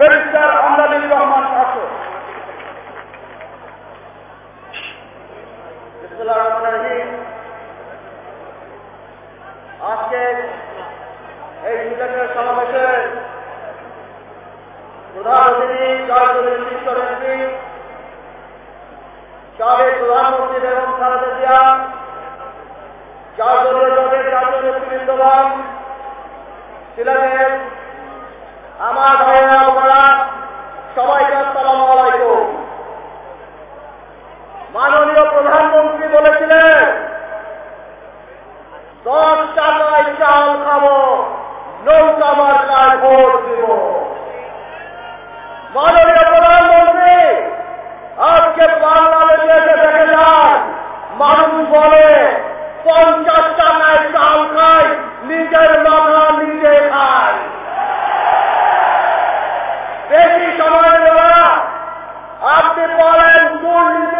Barrister আমদাদুর Rahman শাসক। আজকে এই সুযোগের সমাবেশে প্রধান অতিথি জাতীয় শীর্ষ নেত্রী সাবেক প্রধানমন্ত্রী বেগম খালেদা জিয়া জাতীয় জোটের জাতীয় নেতৃবৃন্দগণ, সিলেটের আমার ভাইয়েরা মাননীয় প্রধানমন্ত্রী বলেছিলেন দশ টাকায় চাল খাব, নৌকা মার্কায় ভোট দিব। মাননীয় প্রধানমন্ত্রী, আজকে বাংলাদেশে এসে দেখে যান, মানুষ বলে, পঞ্চাশ টাকায় চাল খায় নিজের মাথা নিজে খায় বেশি সময় দেওয়া আপনি বলেন দুর্নীতির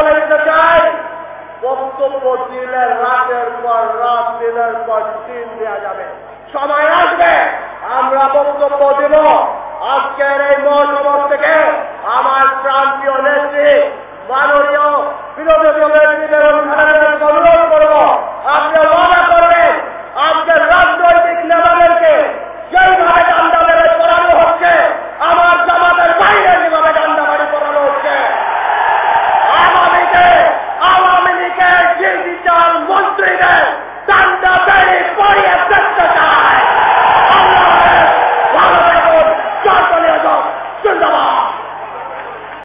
বলে দিতে চাই, বক্তব্য দিলে রাতের পর রাত, দিনের পর দিন দেওয়া যাবে। সময় আসবে, আমরা বক্তব্য দিব। আজকের এই মহসভা থেকে আমার প্রান্তীয় নেত্রী, মাননীয় বিরোধী Amen.